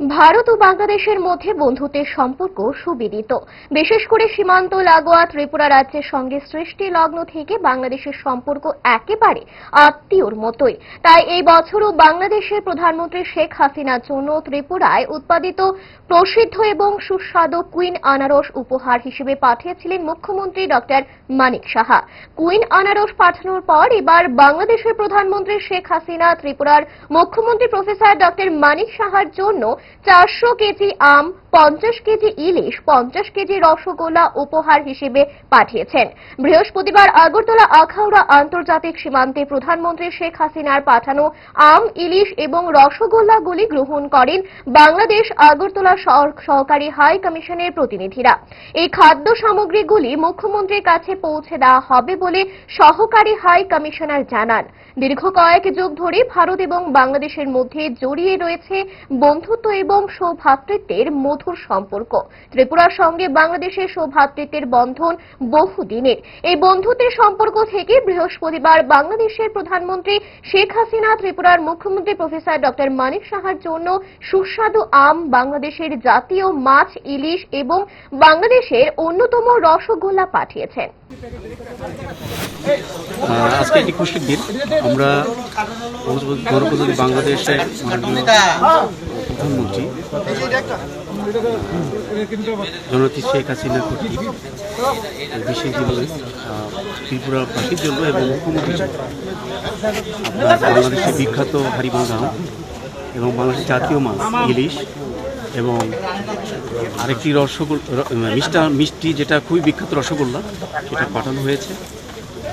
ভারত ও বাংলাদেশের মধ্যে বন্ধুত্বের সম্পর্ক সুবিদিত। বিশেষ করে সীমান্ত, লাগোয়া, ত্রিপুরা রাজ্যের সঙ্গে সৃষ্টি লগ্ন থেকে বাংলাদেশের সম্পর্ক একেবারে আত্মীয়র মতোই। তাই এই বছরও বাংলাদেশের প্রধানমন্ত্রী শেখ হাসিনার জন্য ত্রিপুরায় উৎপাদিত প্রসিদ্ধ এবং সুস্বাদু কুইন আনারস উপহার হিসেবে পাঠিয়েছিলেন মুখ্যমন্ত্রী ডক্টর মানিক সাহা। কুইন আনারস পাঠানোর পর এবার বাংলাদেশের প্রধানমন্ত্রী শেখ হাসিনা, ত্রিপুরার মুখ্যমন্ত্রী প্রফেসর ডক্টর মানিক সাহার জন্য চারশো কেজি আম, পঞ্চাশ কেজি ইলিশ, পঞ্চাশ কেজি রসগোল্লা উপহার হিসেবে পাঠিয়েছেন। বৃহস্পতিবার আগরতলা আখাউড়া আন্তর্জাতিক সীমান্তে প্রধানমন্ত্রী শেখ হাসিনার পাঠানো আম, ইলিশ এবং রসগোল্লাগুলি গ্রহণ করেন বাংলাদেশ আগরতলা সহ- সহকারী হাই কমিশনের প্রতিনিধিরা। এই খাদ্য সামগ্রীগুলি মুখ্যমন্ত্রীর কাছে পৌঁছে দেওয়া হবে বলে সহকারী হাই কমিশনার জানান। দীর্ঘ কয়েক যুগ ধরে ভারত এবং বাংলাদেশের মধ্যে জড়িয়ে রয়েছে বন্ধুত্ব এবং সৌভ্রাতৃত্বের মধুর সম্পর্ক। ত্রিপুরার সঙ্গে বাংলাদেশের সৌভ্রাতৃত্বের বন্ধন বহুদিনের। এই বন্ধুত্বের সম্পর্ক থেকে বৃহস্পতিবার বাংলাদেশের প্রধানমন্ত্রী শেখ হাসিনা, ত্রিপুরার মুখ্যমন্ত্রী প্রফেসর ডক্টর মানিক সাহার জন্য সুস্বাদু আম, বাংলাদেশের জাতীয় মাছ, ইলিশ এবং বাংলাদেশের অন্যতম রসগোল্লা পাঠিয়েছেন। আজকে একটি খুশির দিন আমরা মাননীয় প্রধানমন্ত্রী। জননেত্রী শেখ হাসিনা কর্তৃক বিশেষ জীবনে ত্রিপুরাবাসীর জন্য এবং মুখ্যমন্ত্রীর জন্য আপনার বাংলাদেশের বিখ্যাত হারিবাঙ্গা আম এবং বাংলাদেশের জাতীয় মাছ, ইলিশ এবং আরেকটি রসগোল্লা মিষ্টা মিষ্টি যেটা খুবই বিখ্যাত রসগোল্লা, সেটা পাঠানো হয়েছে।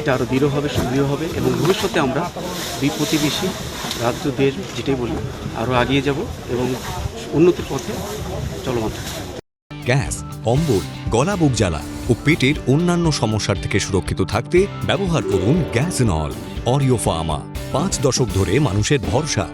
এটা আরও দৃঢ় হবে, সুদৃঢ় হবে এবং ভবিষ্যতে আমরা দুই প্রতিবেশী রাজ্য, দেশ যেটাই বলি আরও এগিয়ে যাব এবং উন্নতির পথে চলমান গ্যাস, অম্বল, গলা, বুক জ্বালা ও পেটের অন্যান্য সমস্যার থেকে সুরক্ষিত থাকতে ব্যবহার করুন গ্যাস নল অরিও ফার্মা। পাঁচ দশক ধরে মানুষের ভরসা।